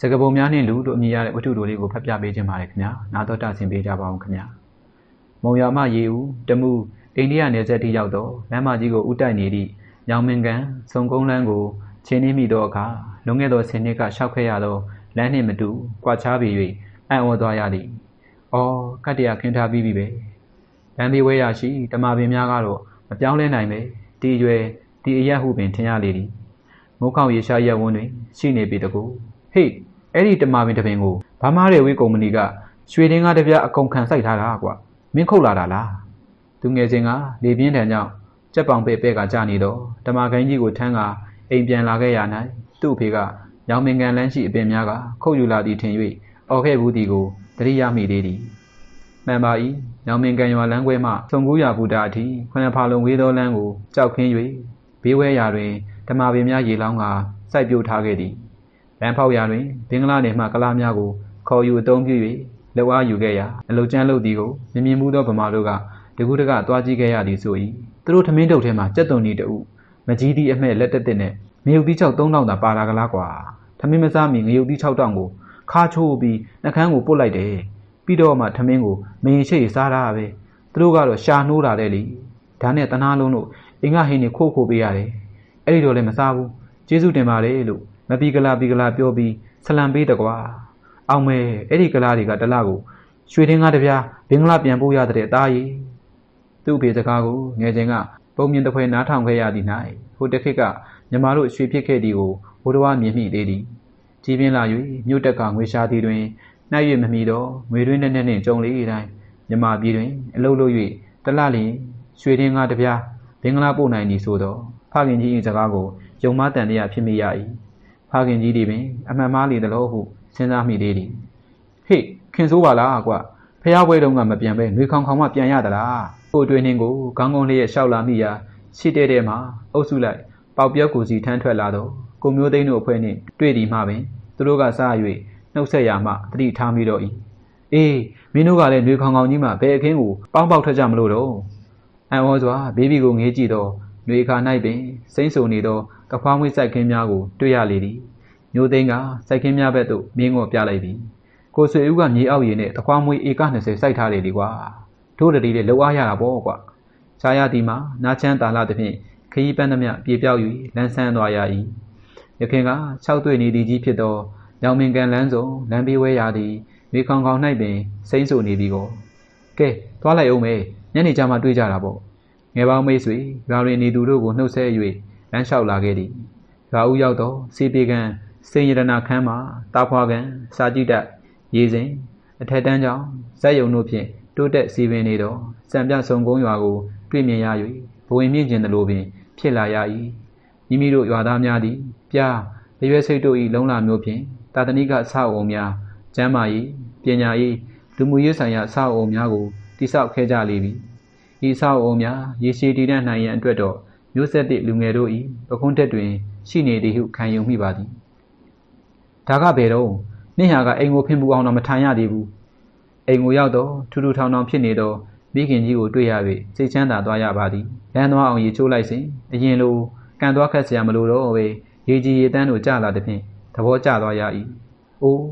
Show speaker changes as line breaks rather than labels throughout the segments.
စကပုံများနှင့်လူတို့အမည်ရတဲ့ဝတ္ထုတို့လေးကိုဖတ်ပြပေးခြင်းပါတယ်ခင်ဗျာနာတော်တာဆင်ပေးကြပါအောင်ခင်ဗျာမုံရမရေဦးတမှုအိန္ဒိယနယ်စပ်ထိရောက်တော့လမ်းမကြီးကိုဥတိုက်နေသည့်ညောင်မင်ကန်စုံကုန်းလမ်းကိုချင်းနှင်းမိသောအခါလွန်ခဲ့သောဆယ်နှစ်ကရှောက်ခဲ့ရသောလမ်းနှင့်မတူကွာခြားပေ၍အံ့ဩသွားရသည်။အော်ကတ္တရာခင်းထားပြီးပြီပဲ။လမ်းဘေးဝဲရရှိတမာပင်များကတော့မပြောင်းလဲနိုင်ပဲဒီအရွယ်ဒီအရက်ဟုပင်ထင်ရလေသည်။မိုးခေါင်ရေရှားရက်ဝန်းတွင်ရှိနေပြီတကူ။ဟေ့ အဲ့ဒီတမာပင်တစ်ပင်ကိုဘာမားရဲဝေးကုမ္ပဏီကရွှေတင်းကားတစ်ပြားအကုန်ခံစိုက်ထားတာကွာ။မင်းခုတ်လာတာလား။သူငယ်စဉ်ကလေပြင်းထန်ကြောင့်ကြက်ပောင်ပဲ့ပဲ့ကကြာနေတော့တမာခိုင်းကြီးကိုထမ်းကအိမ်ပြန်လာခဲ့ရ၌သူ့အဖေကညောင်မင်ကန်လန်းရှိအပင်များကခုတ်ယူလာသည်ထင်၍အော်ခဲ့ဘူးသည်ကိုတတိယမိသေးသည်မှန်ပါ၏ညောင်မင်ကန်ရွာလမ်းခွဲမှစုံကူးရာဘူတာအထိခွနဖာလုံးဝေးသောလမ်းကိုကြောက်ခင်း၍ဘေးဝဲရာတွင်ဓမ္မပင်များရေလောင်းကစိုက်ပျိုးထားခဲ့သည် လမ်းဖောက်ရာတွင်ဘင်္ဂလားနယ်မှကလားများကိုခေါ်ယူအသုံးပြု၍လောက်အားယူခဲ့ရာအလုတ်ကျန်းလုပ်သည်ကိုမြင်မြင်မှုသောဗမာတို့ကတကူးတကသွားကြည့်ခဲ့ရသည်ဆို၏သူတို့ထမင်းတုပ်ထဲမှာကြက်သွန်ဒီတအုပ်မကြီးသည့်အမှဲ့လက်တက်တက်နဲ့ငရုတ်သီးချောက်3000သာပါလာကလားကွာထမင်းမစားမီငရုတ်သီး6000ကိုခါချိုးပြီးနှကန်းကိုပုတ်လိုက်တယ်ပြီးတော့မှထမင်းကိုမရင်ရှိစားတာပဲသူတို့ကတော့ရှာနှိုးတာတဲ့လေဒါနဲ့တနာလုံးတို့အင်္ဂဟင်းနေခိုးခိုးပေးရတယ်အဲ့ဒီတော့လည်းမစားဘူးကျေးဇူးတင်ပါတယ်လို့ မပီကလာပီကလာပြောပြီးဆလံပေးတကွာအောင်မဲအဲ့ဒီကလာတွေကတလကိုရွှေထင်းကားတစ်ပြားဘင်္ဂလားပြန်ပို့ရတဲ့အသားကြီးသူ့ဖေစကားကိုငယ်ချင်းကပုံမြင်တစ်ဖွဲနားထောင်ခဲ့ရသည်၌ဟိုတစ်ခေတ်ကမြမတို့ရွှေဖြစ်ခဲ့သည်ကိုဘိုးတော်မြင်မိသေးသည်ကြီးပြင်းလာ၍မြို့တက်ကငွေရှာသည်တွင်နှိုက်၍မမီတော့ငွေတွင်းနဲ့နဲ့နှင့်ကြုံလေတိုင်းမြမပြည်တွင်အလုတ်လုတ်၍တလလျင်ရွှေထင်းကားတစ်ပြားဘင်္ဂလားပို့နိုင်သည်ဆိုတော့ဖခင်ကြီး၏စကားကိုယုံမတန်တရားဖြစ်မိရ၏ ဖခင်ကြီးသည်ပင်အမှန်မှားလေသလိုဟုစဉ်းစားမိသေးသည်ဟေ့ခင်ဆိုးပါလားကွဖះပွဲတုန်းကမပြန်ပဲနှွေခေါင်ခေါင်မှပြန်ရသလားကိုအတွင်းနှင်းကိုခေါင်းကုန်းလေးရဲ့ရှောက်လာမိရာရှိတဲ့တဲ့မှာအုပ်စုလိုက်ပေါက်ပြောက်ကိုစီထမ်းထွက်လာတော့ကိုမျိုးသိန်းတို့အဖွဲ့နှင့်တွေ့ဒီမှပင်သူတို့ကစား၍နှုတ်ဆက်ရမှတတိထားမိတော့၏အေးမင်းတို့ကလည်းနှွေခေါင်ခေါင်ကြီးမှဘယ်အခင်းကိုပေါင်းပေါက်ထွက်ကြမလို့တော့အံ့ဩစွာဘေဘီကိုငေးကြည့်တော့နှွေခါ၌ပင်စိမ့်ဆုံနေသော ကဖွားမွေးစိုက်ခင်းများကိုတွေ့ရလေသည်မျိုးသိန်းကစိုက်ခင်းများဘက်သို့မြင်းကိုပြလိုက်သည်ကိုဆွေဦးကမြေအောက်ရည်နဲ့တခွားမွေးဧက20စိုက်ထားလေလေကွာတို့တတိလေးလှုပ်အားရတာပေါ့ကွာရှားရသည်မှာနာချမ်းတာလာသည်ဖြင့်ခရီးပန်းသမျှပြေပြောက်၍လန်းဆန်းသွားရ၏ရခင်က၆တွေ့နေသည်ကြီးဖြစ်သောရောင်မင်ကန်လန်းစုံလမ်းပေးဝဲရာသည်မိခေါင်ခေါင်၌ပင်စိမ့်ဆူနေပြီကိုကဲသွားလိုက်အောင်မေညနေကျမှတွေ့ကြတာပေါ့ငယ်ပေါင်းမိတ်ဆွေရွာတွင်နေသူတို့ကိုနှုတ်ဆက်၍လ မ်းလျှောက်လာခဲ့သည်ရွာဦးရောက်တော့စီပေကန်စိန်ရတနာခန်းမှာတာဖွာကန်စာကြည့်တက်ရေစဉ်အထက်တန်းကြောင့်ဇက်ယုံတို့ဖြင့်တိုးတက်စီပင်နေတော့စံပြဆုံကုန်းရွာကိုတွေ့မြင်ရ၍ဘဝင်မြင့်ကျင်သလိုပင် ဖြစ်လာရ၏မိမိတို့ရွာသားများသည်ပြားရွယ်စိတ်တို့၏လုံလာမျိုးဖြင့်တာတနိကဆောက်အုံများကျမ်းမာရေးပညာရေးလူမှုရေးဆိုင်ရာဆောက်အုံများကိုတိဆောက်ခဲ့ကြလေပြီဤဆောက်အုံများရေရှည်တည်တံ့နိုင်ရန်အတွက်တော့ မျိုးဆက်သည့်လူငယ်တို့၏ပကုံးထက်တွင် ရှိနေသည်ဟုခံယူမိပါသည်ဒါကဘယ်တော့နှင်းဟာကအိမ်ကိုဖင်ပူအောင်တော့မထိုင်ရသေးဘူးအိမ်ကိုရောက်တော့ထူထူထောင်ထောင်ဖြစ်နေတော့မိခင်ကြီးကိုတွေ့ရ၍စိတ်ချမ်းသာသွားရပါသည်လမ်းသွားအောင်ရေချိုးလိုက်စဉ်အရင်လိုကန်သွားခတ်စရာမလိုတော့ဘဲရေကြီးရေတန်းတို့ကြလာသည်ဖြင့်သဘောကျသွားရ၏အိုး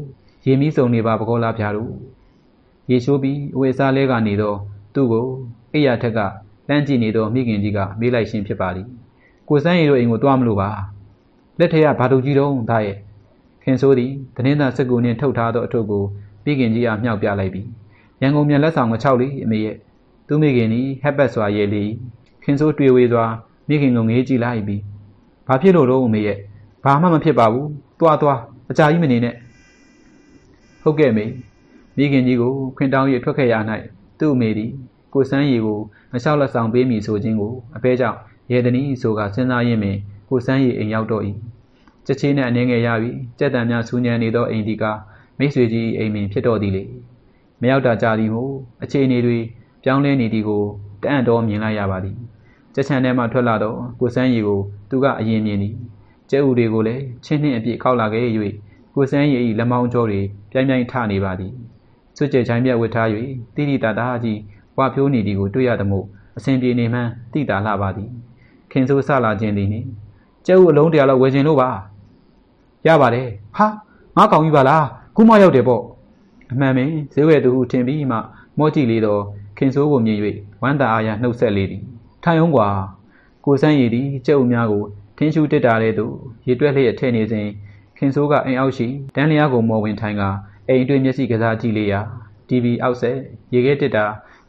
ရေမီးစုံနေပါပကောလားဖျားတို့ရေချိုးပြီးအဝေစားလဲကနေတော့သူ့ကိုအိယာထက်က လမ်းကြည့်နေတော့မိခင်ကြီးကမေးလိုက်ရှင်ဖြစ်ပါသည်ကိုစန်းရီတို့အိမ်ကိုတွားမလို့ပါလက်ထက်ကဘာတို့ကြီးတုံးသားရဲ့ခင်ဆိုးသည်တနင်္သာစက်ကူနှင့်ထုတ်ထားသောအထုပ်ကိုမိခင်ကြီးအားမြှောက်ပြလိုက်ပြီးရန်ကုန်မြန်လက်ဆောင်မချောက်လီအမေရဲ့သူမိခင်သည်ဟက်ပက်စွာရဲ့လီခင်ဆိုးတွေ့ဝေးစွာမိခင်ကိုငေးကြည့်လိုက်ပြီးဘာဖြစ်လို့တော့အမေရဲ့ဘာမှမဖြစ်ပါဘူးတွားတွားအကြာကြီးမနေနဲ့ဟုတ်ကဲ့မေမိခင်ကြီးကိုခွင်တောင်းရထွက်ခဲ့ရ၌သူ့အမေသည် ကိုစန်းရီကိုမလျှောက်လက်ဆောင်ပေးမိဆိုခြင်းကိုအပဲကြောင့်ရေတနီဆိုကစဉ်းစားရင်းပင်ကိုစန်းရီအိမ်ရောက်တော့၏ချက်ချင်းနဲ့အနေငယ်ရပြီးကြက်တံများဆူညံနေသောအိမ်ဒီကမိတ်ဆွေကြီးအိမ်မင်ဖြစ်တော်သည်လေမရောက်တာကြသည်မို့အခြေအနေတွေပြောင်းလဲနေသည်ကိုတအံ့တော်မြင်လိုက်ရပါသည်ကြက်ချန်ထဲမှထွက်လာတော့ကိုစန်းရီကိုသူကအရင်မြင်သည်ကျဲဥတွေကိုလည်းချင်းနှင်းအပြည့်ခောက်လာခဲ့၍ကိုစန်းရီ၏လက်မောင်းကြောတွေပြိုင်ပြိုင်ထနေပါသည်စွကြဲချိုင်းပြက်ဝတ်ထား၍တိတိတတာကြီးဝါ ဖြိုးနေသည်ကိုတွေ့ရသည်မို့အစဉ်ပြေနေမှန်းတိတာလှပါသည်ခင်ဆိုးဆလာခြင်းသည်နှင့်ကျဲဥအလုံးတရာလောက်ဝယ်ခြင်းလို့ပါရပါတယ်ဟာငါကောင်ကြီးပါလားခုမှရောက်တယ်ပေါ့အမှန်ပင်ဈေးဝယ်သူဟုထင်ပြီးမှမော့ကြည့်လေတော့ခင်ဆိုးကိုမြင်၍ဝမ်းသာအားရနှုတ်ဆက်လေသည်ထိုင်အောင်ကွာကိုစန်းရည်သည်ကြက်ဥများကိုထင်းရှူတစ်တာတဲ့သူရေတွက်လျက်ထဲ့နေစဉ်ခင်ဆိုးကအိမ်အောက်ရှိတန်းလျားကိုမော်ဝင်ထိုင်ကအိမ်တွင်မျက်စိကစားကြည့်လေရာ TV အောက်ဆက်ရေခဲတစ်တာ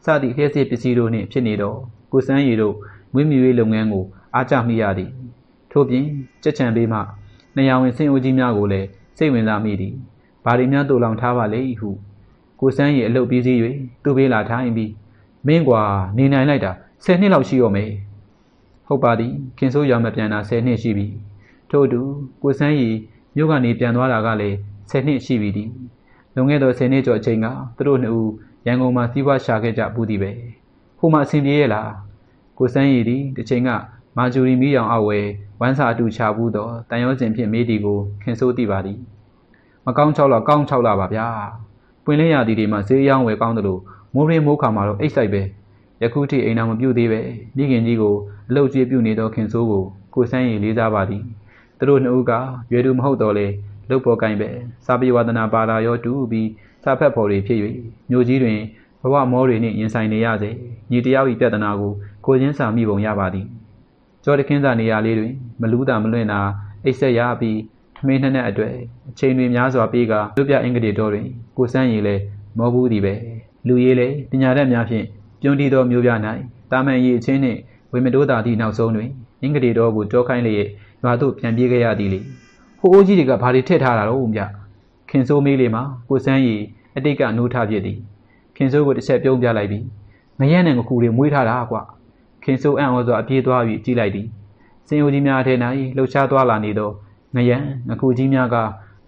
စသည့်လျှက်စစ်ပစ္စည်းတို့နှင့်ဖြစ်နေတော့ကိုစန်းရည်တို့မွေးမြူရေးလုပ်ငန်းကိုအားကျမိရသည်ထို့ပြင်ကြက်ချံပေးမှနေရာဝင်စင်အိုကြီးများကိုလည်းစိတ်ဝင်စားမိသည်ဘာတွေများတူလောင်ထားပါလေဟုကိုစန်းရည်အလုပ်ပြီးစီး၍သူ့ပေးလာထိုင်ပြီးမင်းကွာနေနိုင်လိုက်တာ10နှစ်လောက်ရှိရောမယ်ဟုတ်ပါသည်ခင်ဆိုးရောင်မပြန်တာ10နှစ်ရှိပြီထို့အတူကိုစန်းရည်မြို့ကနေပြန်သွားတာကလည်း10နှစ်ရှိပြီသည်လွန်ခဲ့သော10နှစ်ကျော်အချိန်ကသူတို့နှစ်ဦး ရန်ကုန်မှာစီးပွားရှာခဲ့ကြဘူးသည်ပဲဟိုမှာအဆင်ပြေရဲ့လားကိုစန်းရည်သည်တစ်ချိန်ကမာဂျူရီမီးရောင်အောက်ဝဲဝမ်းစာအတူချဘူးတော့တန်ရောစင်ဖြင့်မေးတီကိုခင်ဆိုးသိပါသည်မကောင်း6လောက်ကောင်း6လောက်ပါဗျာပွင့်လင်းရသည်တွေမှာဈေးရောင်းဝယ်ကောင်းတယ်လို့မိုးရင်းမိုးခါမှာတော့အိတ်ဆိုင်ပဲယခုထိအိမ်တော်မပြုတ်သေးပဲမိခင်ကြီးကိုအလုတ်ကျွေးပြုတ်နေသောခင်ဆိုးကိုကိုစန်းရည်လေးစားပါသည်သူတို့နှစ်ဦးကရွယ်သူမဟုတ်တော့လေလုတ်ပေါ်ကိုင်းပဲစာပေဝါဒနာပါတာရောတူပြီး စာဖက်ဖော်တွေဖြစ်၍မြို့ကြီးတွင်ဘဝမောတွေနှင့်ရင်ဆိုင်နေရစေညီတယောက်၏ပြဿနာကိုကိုချင်းစာမိပုံရပါသည်ကြောတခင်းစာနေရာလေးတွင် မလူးတာမလွင့်တာအိတ်ဆက်ရပြီးထမင်းနှစ်နဲ့အတွေ့အချိန်တွေများစွာပြေးကလူပြအင်္ဂတိတော်တွင်ကိုစန်းရည်လဲမောဘူးသည်ပဲလူရည်လဲပညာတတ်များဖြင့်ပြုံးတီသောမျိုးပြ၌တာမန်ရည်အချင်းနှင့်ဝေမတိုးတာသည့်နောက်ဆုံးတွင်အင်္ဂတိတော်ကိုတောခိုင်းလျက်ရွာသို့ပြန်ပြေးခဲ့ရသည်လေဟိုအိုးကြီးတွေကဘာတွေထည့်ထားတာတော့ဗျခင်ဆိုးမေးလေမှာကိုစန်းရည် အတိတ်ကနိုးထားဖြစ်သည်ခင်ဆိုးကိုတစ်ချက်ပြုံးပြလိုက်ပြီးငရဲနဲ့ငခုတွေမွေးထားတာကွခင်ဆိုးအံ့ဩစွာအပြေးသွားပြီးကြည့်လိုက်သည်စင်အိုကြီးများထဲ၌လှုပ်ရှားသွားလာနေသောငရံငခုကြီးများက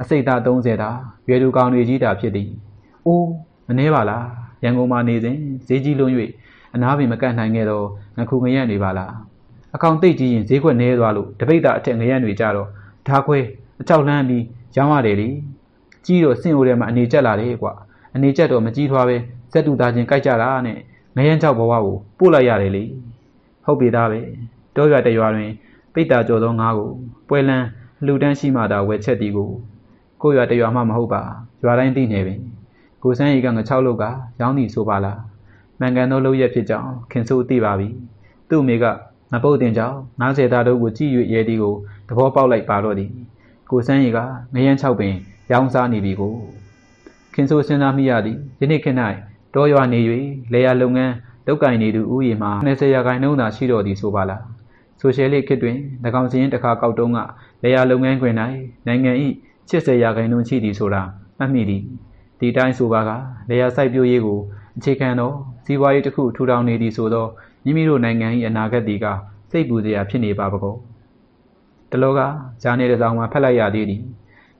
အစိတ်သား30တာရွယ်သူကောင်တွေကြီးတာဖြစ်သည်။အိုးမနှဲပါလားရန်ကုန်မှာနေစဉ်ဈေးကြီးလွန်း၍အနားပင်မကန့်နိုင်ခဲ့တော့ငခုငရံတွေပါလား။အကောင်သိတ်ကြီးရင်ဈေးကွက်နှဲသွားလို့တပိတ်တာအထက်ငရံတွေကြတော့ဓာခွဲအချောက်လန်းပြီးရောင်းရတယ်လေ။ ကြီးတော့စင်အိုထဲမှာအနေကျက်လာတယ်ကွာ။အနေကျက်တော့မကြီးထွားပဲစက်တူသားချင်းကြိုက်ကြတာနဲ့ငရံချောက်ဘဝကိုပို့လိုက်ရတယ်လေ။ဟုတ်ပြီသားပဲ။တောရွာတရွာတွင် ပိတ်တာကြော်သောငါးကိုပွဲလန်းလှူဒန်းရှိမှသာဝယ်ချက်သည်ကိုကိုရွာတရွာမှမဟုတ်ပါရွာတိုင်းသိနေပင်ကိုစန်းရီကငချောက်လုတ်ကရောင်းသည်ဆိုပါလားမှန်ကန်သောလုပ်ရက်ဖြစ်ကြောင်းခင်ဆိုးသိပါပြီသူ့အမေကမပုတ်တင်ကြောင်း90သားတို့ကိုကြည့်၍ရဲသည်ကိုသဘောပေါက်လိုက်ပါတော့သည်ကိုစန်းရီကငရမ်းချောက်ပင် ရောင်းစားနေပြီကိုခင်ဆိုးစဉ်းစားမိရသည်ယနေ့ခေတ်၌တောရွာနေ၍လေယာလုပ်ငန်းလောက်ကင်နေသူဥယျာဉ်မှာ20ရာခိုင်နှုန်းသာရှိတော်သည်ဆိုပါလားဆိုရှယ်လစ်ခေတ်တွင်၎င်းစည်းရင်တစ်ခါကောက်တုံးကလေယာလုပ်ငန်းခွင်၌နိုင်ငံ၏80ရာခိုင်နှုန်းရှိသည်ဆိုတာမှတ်မိသည်ဒီတိုင်းဆိုပါကလေယာစိုက်ပျိုးရေးကိုအခြေခံသောစီးပွားရေးတစ်ခုထူထောင်နေသည်ဆိုသောမိမိတို့နိုင်ငံ၏အနာဂတ်ဒီကစိတ်ပူစရာဖြစ်နေပါပကောတလောကဂျာနယ်တစ်စောင်မှာဖက်လိုက်ရသေးသည်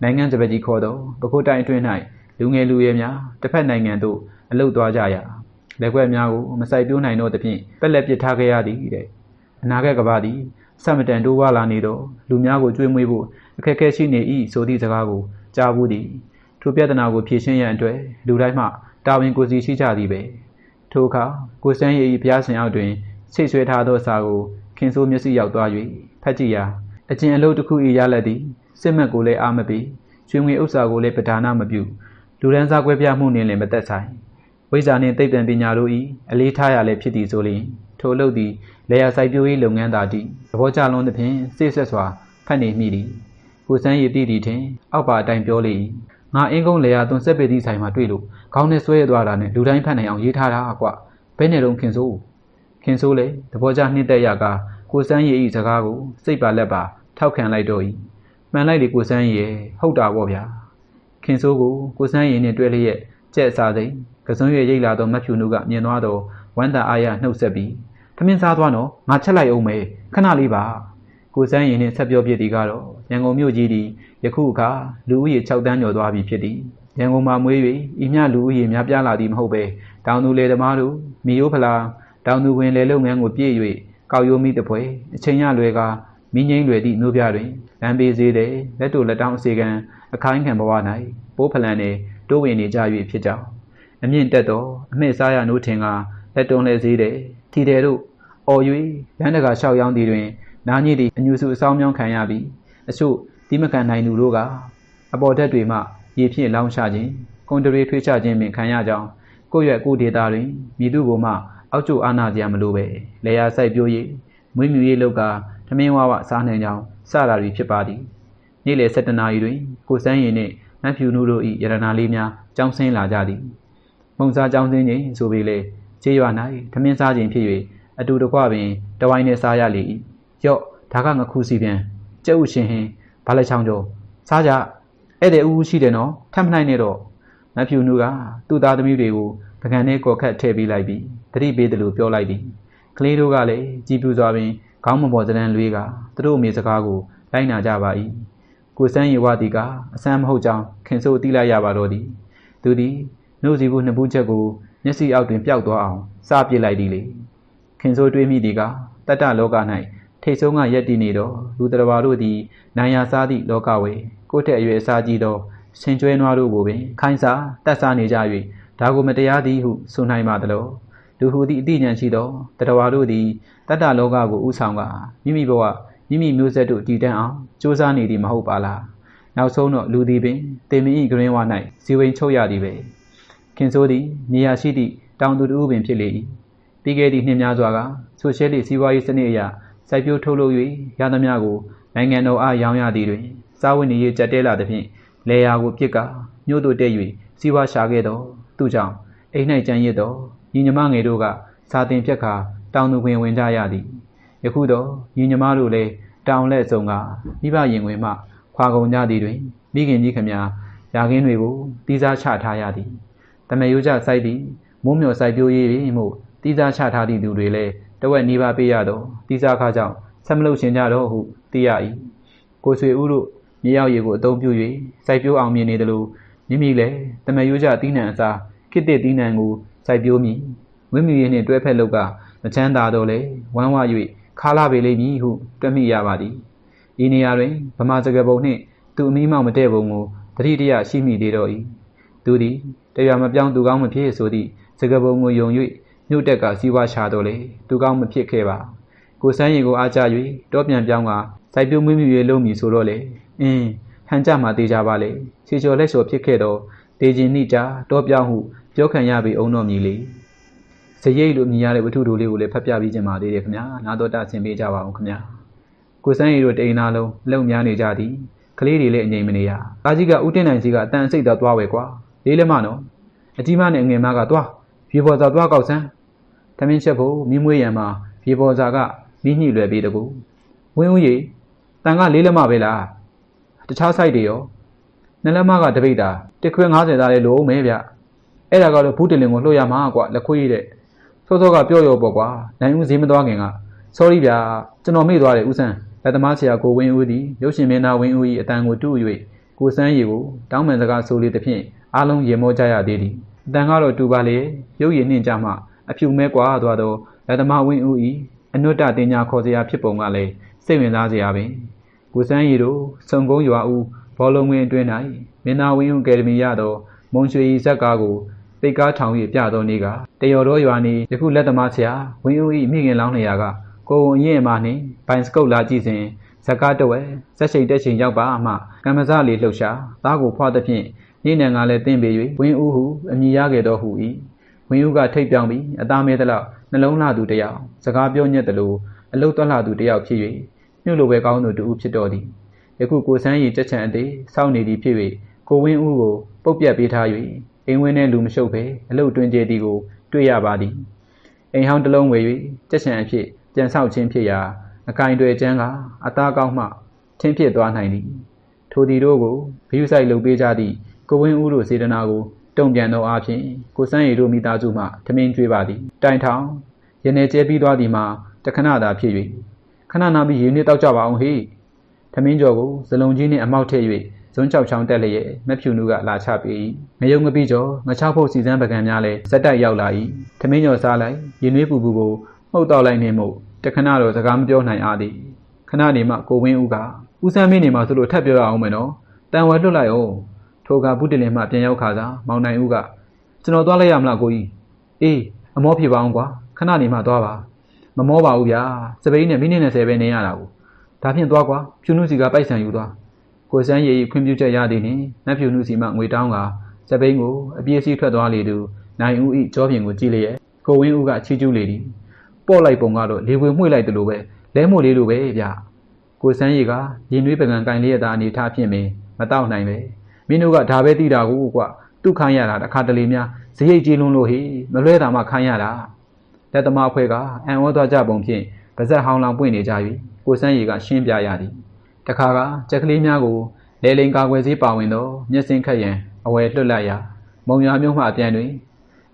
နိုင်ငံစပကြီးခေါ်သောပခုတ်တိုင်းအတွင်း၌လူငယ်လူရွယ်များတစ်ဖက်နိုင်ငံသို့အလုသွားကြရာလက်ခွဲများကိုမစိုက်ပျိုးနိုင်တော့သဖြင့်ပက်လက်ပစ်ထားခဲ့ရသည်တဲ့အနာဂတ်ကဘာသည်စမတန်တိုးဝါလာနေတော့လူများကိုကြွေးမွေးဖို့အခက်အခဲရှိနေ၏ဆိုသည့်စကားကိုကြားဘူးသည်ထိုပြဿနာကိုဖြေရှင်းရန်အတွက်လူတိုင်းမှတာဝန်ကိုစီရှိကြသည်ပဲထိုအခါကိုစန်းရည်ဘုရားရှင်အောက်တွင်ဆိတ်ဆွဲထားသောစာကိုခင်ဆိုးမျက်စိရောက်သွား၍ဖတ်ကြည့်ရာအကျင်အလုပ်တစ်ခု၏ရလက်သည် စစ်မှတ်ကိုလည်းအာမပေးကျွေးငွေဥစ္စာကိုလည်းပဒါနမပြုလူဒန်းစားကွဲပြားမှုနှင့်လည်းမသက်ဆိုင်ဝိဇ္ဇာနှင့်သိပ္ပံပညာတို့၏အလေးထားရလည်းဖြစ်သည်ဆိုလျှင်ထိုအလုပ်သည်လေယာစိုက်ပျိုးရေးလုပ်ငန်းသာတည်သဘောကျလွန်းသဖြင့်စိတ်ဆက်စွာဖတ်နေမိသည်ကိုစန်းရည်တည်တည်ထင်အောက်ပါအတိုင်းပြောလေငါအင်းကုန်းလေယာသွန်ဆက်ပေသည့်ဆိုင်မှာတွေ့လို့ခေါင်းနဲ့ဆွဲသွားတာနဲ့လူတိုင်းဖတ်နိုင်အောင်ရေးထားတာကွဘယ်နဲ့တော့ခင်စိုးခင်စိုးလေသဘောကျနှိမ့်သက်ရကကိုစန်းရည်ဤစကားကိုစိတ်ပါလက်ပါထောက်ခံလိုက်တော့၏ မှန်လိုက်လေကိုစန်းရည်ဟုတ်တာပေါ့ဗျာခင်စိုးကိုကိုစန်းရည်နဲ့တွေ့လျက်ကြက်စားစိမ်ကစွန်းရွရိတ်လာသောမတ်ဖြူနုကမြင်သွားတော့ဝမ်းသာအားရနှုတ်ဆက်ပြီးထမင်းစားသွားတော့ငါချက်လိုက်အောင်မယ်ခဏလေးပါကိုစန်းရင်နဲ့ဆက်ပြောပြသည်ကတော့ရန်ကုန်မြို့ကြီးသည်ယခုအခါလူဦးရေ6တန်းကျော်သွားပြီဖြစ်သည်ရန်ကုန်မှာမွေး၍ဤမြလူဦးရေများပြားလာသည်မဟုတ်ပဲတောင်သူလေသမားတို့မိယိုးဖလာတောင်သူဝင်လေလုပ်ငန်းကိုပြည့်၍ကောက်ရိုးမိတပွဲအချိန်ရလွယ်က မိငိမ့်လွယ်သည့်မြို့ပြတွင်လမ်းပေးစေးတဲ့လက်တို့လက်တောင်းအစီကံအခိုင်းခံဘဝ၌ပိုးဖလန်နှင့်တိုးဝင်နေကြ၍ဖြစ်ကြောင်းအမြင့်တက်သောအမှင့်စားရနိုးထင်ကလက်တွန်းလဲစေးတဲ့ထီတယ်တို့အော်၍လမ်းတကာလျှောက်ရောင်းသည်တွင်နာညစ်သည်အညူစုအဆောင်မြောင်းခံရပြီးအချို့တိမခံနိုင်သူတို့ကအပေါ်ဓာတ်တွေမှရေဖြင့်လောင်းချခြင်းကွန်တရီထွေးချခြင်းပင်ခံရကြောင်းကိုယ့်ရဲ့ကိုယ်ဒေတာတွင်မြည်သူကိုမှအောက်ကျအာနာစရာမလိုပဲလေယာစိုက်ပြိုးရေးမွေးမြူရေးလောက်က ထမင်းဝါဝစားနိုင်ကြောင်းစတာတွေဖြစ်ပါသည်နေ့လယ်7နာရီတွင်ကိုစန်းရင်နှင့်မတ်ဖြူနုတို့၏ရတနာလေးများကြောင်းဆင်းလာကြသည်မုံစားကြောင်းဆင်းခြင်းဆိုပေလေခြေရွာ၌ထမင်းစားခြင်းဖြစ်၍အတူတကွပင်တဝိုင်းနှင့်စားရလေ၏ရော့ဒါကငခုစီပြန်ကျဲဥရှင်ဟင်ဘာလက်ချောင်းကျော်စားကြဧည့်သည်ဦးဦးရှိတယ်နော်ထပ်မနိုင်နဲ့တော့မဖြူနုကသူ့သားသမီးတွေကိုပကံနဲ့ကော်ခတ်ထည့်ပေးလိုက်ပြီးတတိပေးတယ်လို့ပြောလိုက်သည်ကလေးတို့ကလည်းကြည်ပြူစွာပင် ခေါင်းမပေါ်စရန်လွေးကသူတို့အမေစကားကိုလိုက်နာကြပါ၏ကိုစန်းရေဝတီကအဆန်းမဟုတ်ကြောင်းခင်ဆိုးသိလိုက်ရပါတော့သည်သူသည်နှုတ်စီဘူးနှစ်ဘူးချက်ကိုမျက်စိအောက်တွင်ပျောက်သွားအောင်စပစ်လိုက်သည်လေခင်ဆိုးတွေးမိသည်ကတတ္တလောက၌ထိတ်ဆုံးကရက်တည်နေတော့လူတရဘာတို့သည်နိုင်ယာစားသည့်လောကဝေကိုယ့်ထက်အရွယ်အစားကြီးသောဆင်ကျွဲနွားတို့ကိုပင်ခိုင်းစားတတ်စားနေကြ၍ဒါကိုမတရားသည်ဟုဆိုနိုင်ပါသလော လူဟူသည့်အသိဉာဏ်ရှိသောတရဝါတို့သည်တတ္တလောကကိုဥဆောင်ကမိမိဘဝမိမိမျိုးဆက်တို့တည်တံ့အောင်စ조사နေသည်မဟုတ်ပါလားနောက်ဆုံးတော့လူသည်ပင်တေမင်း၏ဂရင်းဝ၌ဇီဝင်ချုပ်ရသည်ပဲခင်ဆိုးသည်နေရာရှိသည့်တောင်သူတူပင်ဖြစ်လေ၏ပြီးခဲ့သည့်နှစ်များစွာကဆိုရှယ်လစ်စီးပွားရေးစနစ်အရစိုက်ပျိုးထုတ်လုပ်၍ရသမျှကိုနိုင်ငံတော်အားရောင်းရသည်တွင်စားဝတ်နေရေးကြက်တဲလာသဖြင့်လေယာကိုပြစ်ကမြို့သို့တက်၍စီးပွားရှာခဲ့သောသူကြောင့်အိမ်၌ကြံရစ်သော ညီညီမငယ်တို့ကစာတင်ဖြတ်ခါတောင်သူခွင်ဝင်ကြရသည်ယခုတော့ညီညီမတို့လည်းတောင်လက်စုံကမိဘရင်ဝင်မှခွာကုန်ကြသည်တွင်မိခင်ကြီးခမရာခင်းတွေကိုတီးစားချထားရသည်တမယိုးကြစိုက်သည်မိုးမျော်စိုက်ပြိုးရေးမှုတီးစားချထားသည့်သူတွေလည်းတဝက်နေပါပေးရတော့တီးစားခါကြောင့်ဆက်မလုပ်ရှင်ကြတော့ဟုသိရ၏ကိုဆွေဦးတို့မြေရောက်ရည်ကိုအသုံးပြု၍စိုက်ပျိုးအောင်မြင်နေသလိုမိမိလည်းတမယိုးကြတီးနှံအစားခိတစ်တီးနှံကို စိုက်ပျိုးမည်ဝင်းမြူရည်နှင့်တွဲဖက်လောက်ကမချမ်းသာတော့လေဝမ်းဝ၍ခါလာပေလိမ့်မည်ဟုတွက်မိရပါသည်ဤနေရာတွင်ဗမာစကားပုံနှင့်သူအမိမောင်မတဲ့ပုံကိုတတိတရရှိမိသေးတော့၏သူသည်တရားမပြောင်းသူကောင်းမဖြစ်ဆိုသည့်စကားပုံကိုယုံ၍မြို့တက်ကစီးပွားရှာတော့လေသူကောင်းမဖြစ်ခဲ့ပါကိုစန်းရီကိုအားကြ၍တောပြန်ပြောင်းကစိုက်ပျိုးမွေးမြူရေးလုပ်မည်ဆိုတော့လေအင်းဟန်ကြမှာတေးကြပါလေခြေချော်လက်ချော်ဖြစ်ခဲ့တော့ တေခြင်းနိကြတောပြောင်းဟုပြောခံရပြီအောင်တော်မည်လေစရိတ်လို့မြင်ရတဲ့ဝတ္ထုတို့လေးကိုလည်းဖတ်ပြပြီးခြင်းပါသေးတယ်ခင်ဗျာနာတော်တာဆင်ပေးကြပါအောင်ခင်ဗျာကိုစန်းရီတို့တိန်နာလုံးလုံများနေကြသည်ကလေးတွေလည်းအငြိမ်မနေရအာကြီးကဦးတင်နိုင်ကြီးကအတန်စိတ်တော့သွားဝဲကွာလေးလက်မနော်အကြီးမနဲ့အငယ်မကသွားပြေပေါ်စာသွားကောက်စမ်းသမင်းချက်ဖို့မြင်းမွေးရံမှာပြေပေါ်စာကမိညှိလွယ်ပြီးတကူဝင်းဦးရီတန်ကလေးလက်မပဲလားတခြား site တွေရော နှစ်လက်မကတပိတ်တာတစ်ခွဲ90သားလေးလိုအောင်မဲဗျအဲ့ဒါကတော့ဘူးတင်လင်ကိုလှုပ်ရမှာကွာလက်ခွေးတဲ့စောစောကပြော့ရောပေါ့ကွာနိုင်ဦးဈေးမသွားခင်က sorry ဗျာကျွန်တော်မေ့သွားတယ်ဦးဆန်းလက်သမားဆရာကိုဝင်းဦးသည်ရုပ်ရှင်မင်းသားဝင်းဦး၏အတန်ကိုတူး၍ကိုစန်းရီကိုတောင်းပန်စကားဆိုလေသဖြင့်အားလုံးရေမောကြရသေးသည်အတန်ကတော့တူပါလေရုပ်ရည်နှင့်ကြမှအဖြူမဲကွာသွားသောလက်သမားဝင်းဦး၏အနုတ္တတင်ညာခေါ်စရာဖြစ်ပုံကလည်းစိတ်ဝင်စားစရာပင်ကိုစန်းရီတို့စုံကုန်းရွာဦး ဘောလုံးဝင်းအတွင်း၌မင်းသားဝင်းဦးအကယ်ဒမီရသောမုံရွှေဤဇက်ကားကိုပိတ်ကားထောင်၍ပြသောနေ့ကတရော်တော်ရွာနေယခုလက်သမားဆရာဝင်းဦး၏မိခင်လောင်းနေရာကကိုဝန်ရင်မှနှင့်ဘိုင်စကုတ်လာကြည့်စဉ်ဇက်ကားတဝဲဇက်ရှိန်တက်ချိန်ရောက်ပါမှကမ္မဇလေးလှုပ်ရှားသားကိုဖွာသဖြင့်နေ့နံကလည်းတင်းပေ၍ဝင်းဦးဟုအမိရခဲ့တော်ဟူ၏ဝင်းဦးကထိတ်ပြောင်းပြီးအသားမဲသလောက်နှလုံးလှသူတယောက်စကားပြောညက်သလိုအလုတ်သွက်လှသူတယောက်ဖြစ်၍မြို့လိုပဲကောင်းသူတူဖြစ်တော်သည် ယခုကိုစန်းရီကြက်ချံအသေးစောင့်နေသည်ဖြစ်၍ကိုဝင်းဦးကိုပုတ်ပြက်ပေးထား၍အိမ်ဝင်းထဲလူမရှုပ်ပဲအလုတ်တွင်ကျသည်ကိုတွေ့ရပါသည်အိမ်ဟောင်းတစ်လုံးဝေ၍ကြက်ချံအဖြစ်ပြန်ဆောက်ခြင်းဖြစ်ရာအကင်တွေကျန်းကအသားကောင်းမှထင်းဖြစ်သွားနိုင်သည်ထိုသည်တို့ကိုဘယူဆိုင်လုပ်ပေးကြသည့်ကိုဝင်းဦးတို့စေတနာကိုတုံ့ပြန်သောအဖြစ်ကိုစန်းရီတို့မိသားစုမှထမင်းကျွေးပါသည်တိုင်ထောင်ရနေကျဲပြီးသွားသည်မှာတခဏသာဖြစ်၍ခဏနာပြီးရေနစ်တောက်ကြပါအောင်ဟေ့ ထမင်းကျော်ကိုဇလုံးကြီးနှင့်အမောက်ထည့်၍ဇွန်းချောက်ချောင်းတက်လျက်မဖြူနုကလာချပေ၏ငရုံငပိကျော်ငချောက်ဖို့စီစမ်းပကံများလည်းဇက်တိုက်ရောက်လာ၏ထမင်းကျော်စားလိုက်ရေနွေးပူပူကိုမှုတ်တော့လိုက်နေမှုတခဏတော့စကားမပြောနိုင်အားသည်ခဏနေမှကိုဝင်းဦးကဦးစမ်းမင်းနေမှဆိုလို့ထပ်ပြောရအောင်မယ်နော်တန်ဝဲလွတ်လိုက်အောင်ထိုကဘုဒ္ဓလင်မှပြန်ရောက်ခါစားမောင်နိုင်ဦးကကျွန်တော်သွားလိုက်ရမလားကိုကြီးအေးအမောဖြစ်ပါအောင်ကွာခဏနေမှသွားပါမမောပါဘူးဗျာစပိန်နဲ့မိနစ်20ပဲနေရတာကို ဒါဖြင့်သွားကွာဖြူနုစီကပိုက်ဆံယူသွားကိုစန်းရည်ခွင့်ပြုချက်ရသည်နှင့်နတ်ဖြူနုစီမှငွေတောင်းကစပိန်ကိုအပြည့်စီးထွက်သွားလေသူနိုင်ဦး၏ကြောပြင်ကိုကြည့်လျက်ကိုဝင်းဦးကချီးကျူးလေသည်ပေါ့လိုက်ပုံကတော့လေဝင်မှွေလိုက်တယ်လို့ပဲလဲမို့လေးလိုပဲဗျကိုစန်းရည်ကရင်နွေးပကံကင်လေးရတာအနေထားဖြင့်ပင်မတော့နိုင်ပဲမင်းတို့ကဒါပဲသိတာကိုကွသူ့ခိုင်းရတာတစ်ခါတလေများဇရိတ်ကြီးလွန်းလို့ဟိမလွဲတာမှခိုင်းရတာလက်သမားအဖွဲ့ကအံ့ဩသွားကြပုံဖြင့်ပါဇက်ဟောင်းလောင်ပွင့်နေကြပြီ ကိုစန်းရည်ကရှင်းပြရသည်တခါကကြက်ကလေးများကိုလေလိန်ကာကွယ်စေးပါဝင်သောမျက်စင်းခတ်ရန်အဝယ်လွတ်လိုက်ရာမုံရွာမြို့မှအပြန်တွင်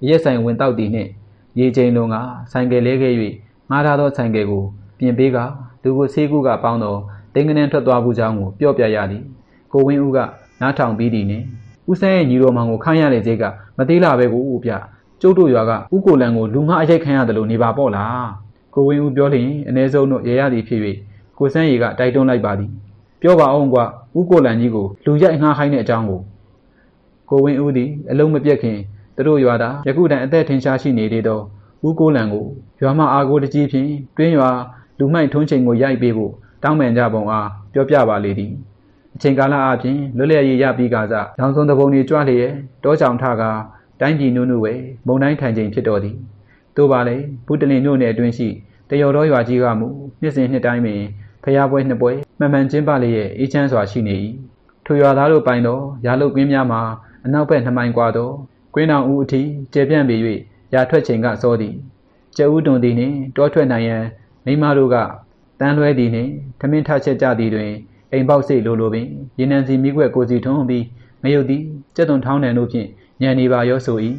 ရက်ဆိုင်ဝင်တောက်သည်နှင့်ရေချိန်လုံးကဆိုင်ကယ်လဲခဲ့၍ငားထားသောဆိုင်ကယ်ကိုပြင်ပေးကသူကိုဆေးကူကပေါင်းသောတင်းကနန်းထွက်သွားမှုကြောင်းကိုပြောပြရသည်ကိုဝင်းဦးကနားထောင်ပြီးသည်နှင့်ဦးဆန်းရဲ့ညီတော်မောင်ကိုခိုင်းရတဲ့စိတ်ကမသေးလာပဲကိုဦးပြကျုပ်တို့ရွာကဥကိုလန်ကိုလူငါအရိုက်ခံရတယ်လို့နေပါပေါ့လား ကိုဝင်းဦးပြောလျင်အ ਨੇ ဆုံးတို့ရေရသည်ဖြစ်၍ကိုစန်းရီကတိုက်တွန်းလိုက်ပါသည်ပြောပါအောင်ကွာဥကိုလန်ကြီးကိုလူရိုက်ငှားခိုင်းတဲ့အကြောင်းကိုကိုဝင်းဦးသည်အလုံးမပြတ်ခင်သူတို့ရွာသားယခုတိုင်အသက်ထင်ရှားရှိနေသေးသောဦးကိုလန်ကိုရွာမအားကိုတကြီးဖြင့်တွင်းရွာလူမိုက်ထွန်းချိန်ကိုရိုက်ပေးဖို့တောင်းပန်ကြပုံအားပြောပြပါလေသည်အချိန်ကာလအပြင်လွတ်လပ်ရေးရပြီးကစားရောင်စုံတပုံတွေကြွလျက်တောချောင်ထကတိုင်းပြည်နုနုဝဲမုံတိုင်းထိုင်ချိန်ဖြစ်တော်သည် တို့ပါလေဘုတလင်မြို့နယ်အတွင်းရှိတရော်တော်ရွာကြီးကမူနှစ်စဉ်နှစ်တိုင်းပင်ဖျားပွဲနှစ်ပွဲမှန်မှန်ကျင်းပလျက်အေးချမ်းစွာရှိနေ၏ထိုရွာသားတို့ပိုင်သောရာလုတ်ကွင်းများမှာအနောက်ဘက်နှမိုင်ကွာသောကွင်းတော်ဦးအထိကျေပြန့်ပေ၍ရာထွက်ချိန်ကစောသည်ကျဲဦးတွန်သည်နှင့်တောထွက်နိုင်ရန်မိမတို့ကတန်းလွဲသည်နှင့်ထမင်းထချက်ကြသည်တွင်အိမ်ပေါက်စိတ်လိုလိုပင်ရေနံစီမိခွက်ကိုစီထုံးပြီးမယုတ်သည်ကျက်သွန်ထောင်းတန်တို့ဖြင့်ညံနေပါရောဆို၏